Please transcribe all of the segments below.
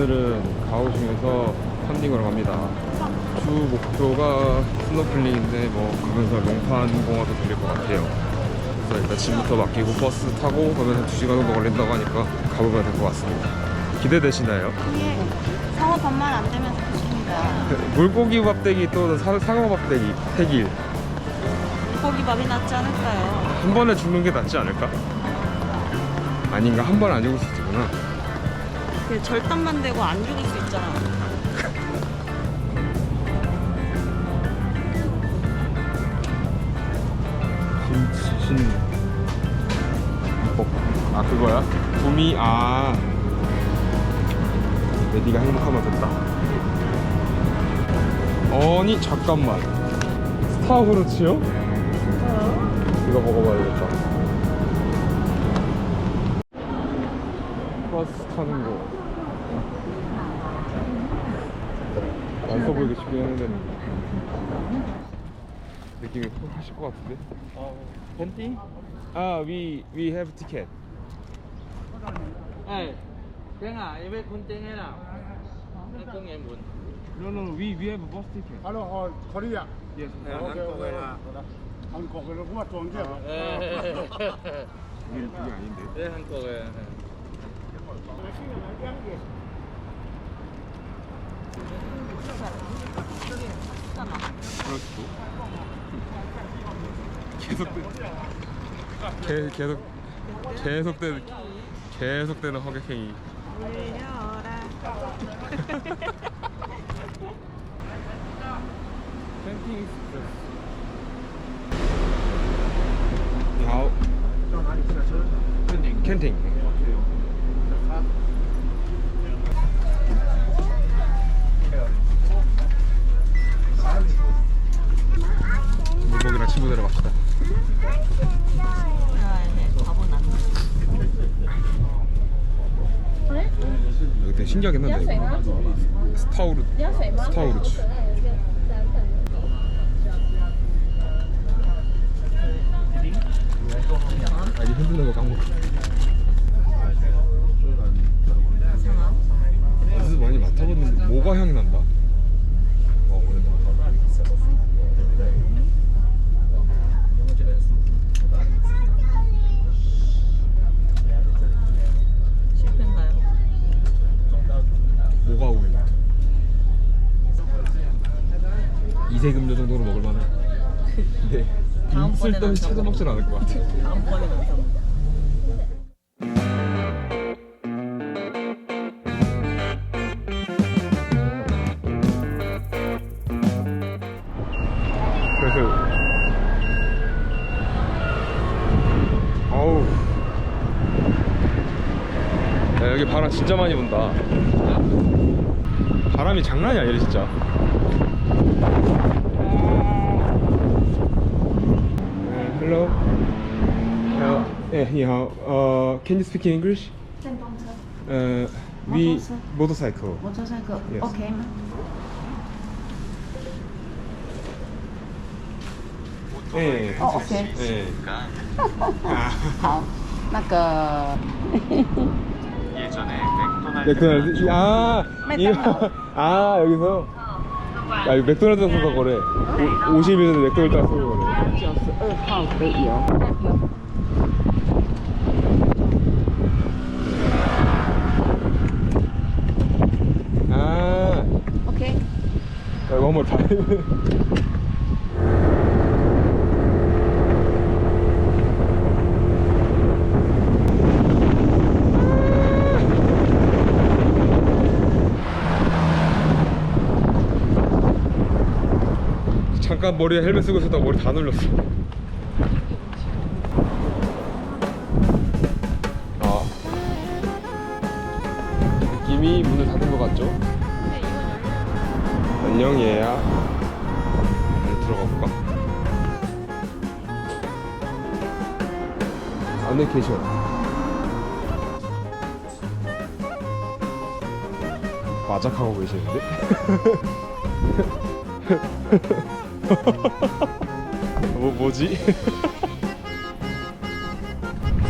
오늘은 가오슝에서 펀딩으로 갑니다. 주 목표가 스노클링인데 뭐 가면서 용판 공원도 들릴 것 같아요. 그래서 일단 짐부터 맡기고 버스 타고 가면 2시간 정도 걸린다고 하니까 가보면 될 것 같습니다. 기대되시나요? 예. 상어 반만 안 되면 좋습니다. 물고기 밥대기 또는 사- 상어 밥대기 태길 고기 밥이 낫지 않을까요? 한 번에 죽는 게 낫지 않을까? 아닌가 한 번에 안 죽을 수 있구나. 그 절단만 되고 안 죽을 수 있잖아. 김신 복. 아 그거야? 구미 아. 내 네가 행복하면 됐다. 아니 잠깐만. 스타브루치요? 이거 먹어봐야겠다. 버스 타는 거. 안 써보이게 쉽긴 했는데 느낌이 확 하실 것 같은데? 펜티? 아, we we have ticket. Ê, Trang à, em biết con Trang hay nào? Em con em muốn. No, no, we we have bus ticket. Alo, 어, 거리야. Yes. 오케이, 오케이. 한국어를 누가 좋은 게? 이게 아닌데. Hàn Quốc rồi. 그렇죠. 계속 계, 계속 계속 되는 계속 되는 허객행위. 캠핑 익스프레스. 你好。캠핑. 물고기랑 친구 데려갑시다. 아, 네. 밥은 안 돼. 여기 되게 신기하긴 한데 스타우르 스타우르츠. 아니 흔드는 거 까먹고 어디서 많이 맡아봤는데 모가 향이 난다 와 오랜다 실패인가요? 모가 우유 이세금료 정도로 먹을 만해 근데 다음번에는 쓸데없이 안 찾아 먹진 않을 것 같아 다음번에 야, 여기 바람 진짜 많이 분다. 바람이 장난이 아니래 진짜 hello 어, 예, 你好 어, can you speak English? 电动车 어, we motorcycle. motorcycle 摩托车个 Yes. OK 吗？ 예, 어, 오케이. 예. 아, 好，那个 맥도날드 아 이거 아 여기서 야 이거 맥도날드에서 거래 50일은 맥도날드에서 거래 九十二号可以哦。 아 OK， 야, one more time 잠깐 머리에 헬멧 쓰고 있었다가 머리 다 눌렸어 아 느낌이 문을 닫은 것 같죠? 안녕 얘야 안에 들어가 볼까? 안에 계셔 마작하고 계시는데? 뭐 뭐지?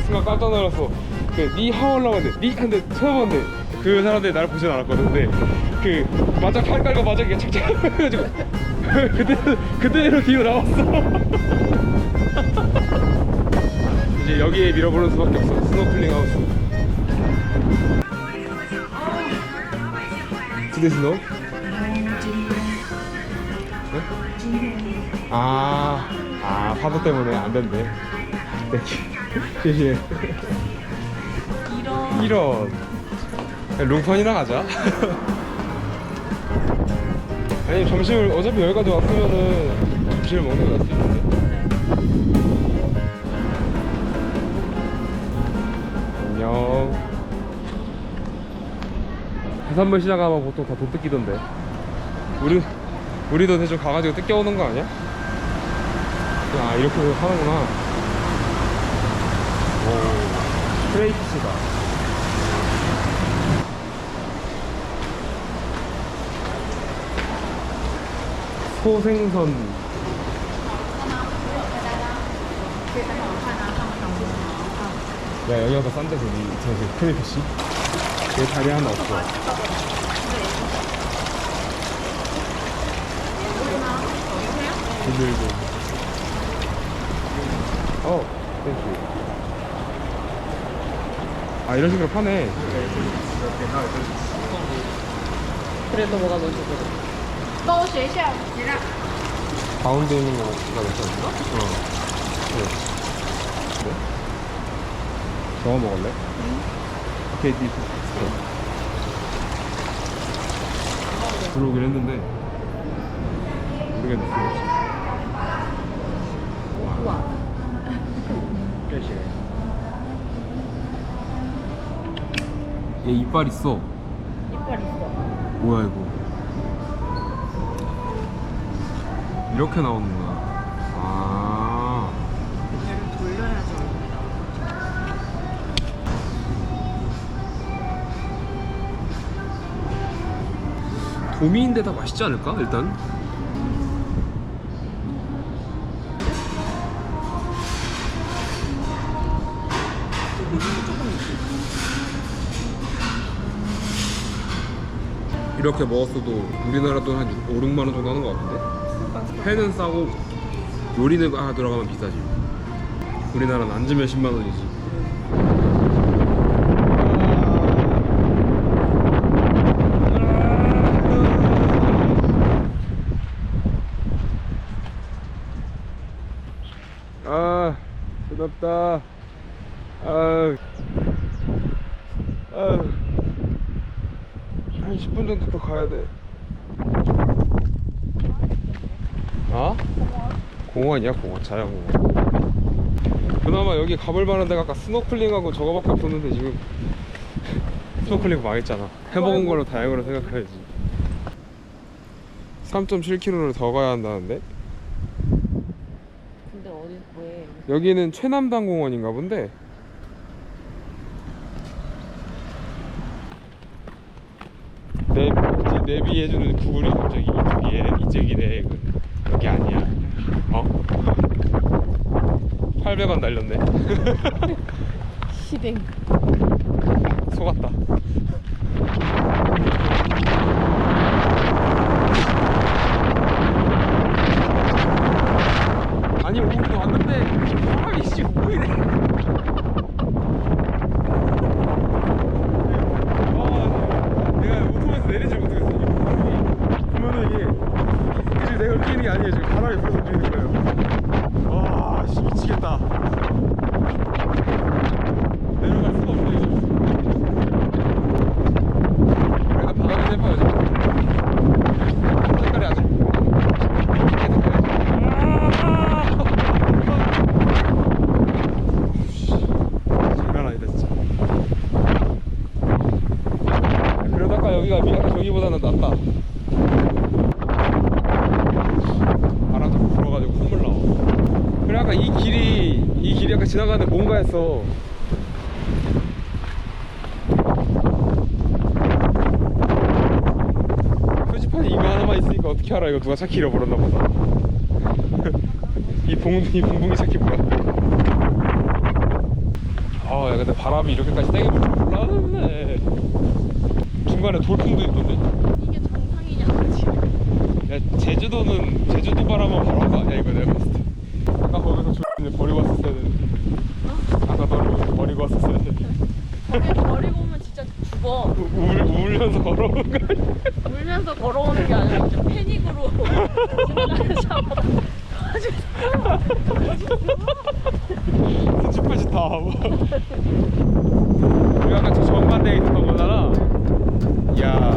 순간 깜짝 놀랐어. 그니 하울라고 했는데 니 한데 쳐다봤는데 그그 사람들이 나를 보진 않았거든 근데 그 맞아 팔 깔고 맞아 이게 착착 해가지고 그때 그대로 뒤로 나왔어 이제 여기에 밀어보는 수밖에 없어 스노클링 하우스 투데이 스노우? 아, 아 파도 때문에 안 된대. 네.谢谢 이런. 이런. 롱판이나 가자. 아니 점심을 어차피 여기까지 왔으면은 점심을 먹는 게 낫지 안녕. 해산물 시장 가면 보통 다 돈 뜯기던데. 우리 우리도 대충 가가지고 뜯겨오는 거 아니야? 아 이렇게 하는구나. 오 스트레이트다. 소생선. 야 여기가 더 싼데 저기. 저기 크레피시 여기 다리 하나 없어 비늘도 어 땡큐 아 이런 식으로 파네 그래도 뭐가 더 좋거든. 가운데 있는 거가 괜찮은가? 어. 네. 네? 저거 먹을래? 응. 오케이, 니 들어오긴 했는데 모르겠네. 와. 얘 이빨 있어. 이빨 있어. 뭐야 이거? 이렇게 나오는구나. 아. 얘를 돌려야지 얼굴이 나와. 도미인데 다 맛있지 않을까? 일단. 이렇게 먹었어도 우리나라 돈 한 5, 6만 원 정도 하는 것 같은데? 회는 싸고 요리는 하나 들어가면 비싸지. 우리나라는 앉으면 10만 원이지. 아, 뜨겁다. 아, 아, 한 10분 정도 더 가야 돼. 아? 공원이야, 공원, 자연공원. 그나마 여기 가볼 만한 데가 아까 스노클링하고 저거밖에 없었는데 지금 스노클링 망했잖아. 해먹은 걸로 다행으로 생각해야지. 3.7km를 더 가야 한다는데? 근데 어디 왜? 여기는 최남단 공원인가 본데 내 내비해주는 구글이 갑자기 이쪽이에 이쪽이래 여기 아니야 어? 800원 날렸네 시댕. 속았다 아니 우리도 왔는데 사람이 씨 보이네 아 내가 오토바이에서 내리질 못하겠어 이게 보면은 이게 이게 지금 내가 웃기는 게 아니에요 지금 바람이 불어서 움직이는 거예요 와씨 미치겠다 내려갈 수가 없네 이거 내가 바닥을 해봐야지 색깔이 아주 장난 아니다 진짜 그래도 아까 여기가 미- 아까 저기보다는 낫다 바람 자꾸 불어가지고 콧물 나와 그래 아까 이 길이 이 길이 아까 지나가는데 뭔가 했어 표지판이 이거 하나만 있으니까 어떻게 알아 이거 누가 차키 잃어버렸나 보다 이 봉, 이 봉봉이 차키 뭐야 아야 근데 바람이 이렇게까지 세게 불줄 몰랐네 중간에 돌풍도 있던데. 이게 정상이냐? 야 제주도는 제주도 바람은 바로 한거 아니야 이거 내가 봤을 때. 아까 거기서 X를 버리고 왔었어야 되는데. 버리고 왔었어야 되는데. 거기 버리고 오면 진짜 죽어. 울 울면서 걸어오는 거 아니야? 울면서 걸어오는 게 아니라 진짜 패닉으로 지나가자마자 수치까지 다 하고. 우리 아까 저 정반대에 있었던 거잖아. 이야.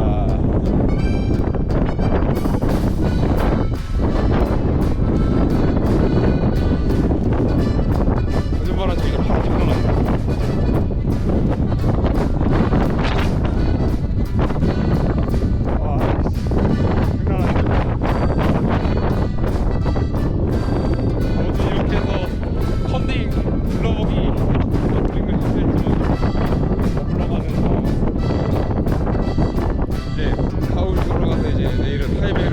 내일은 타이밍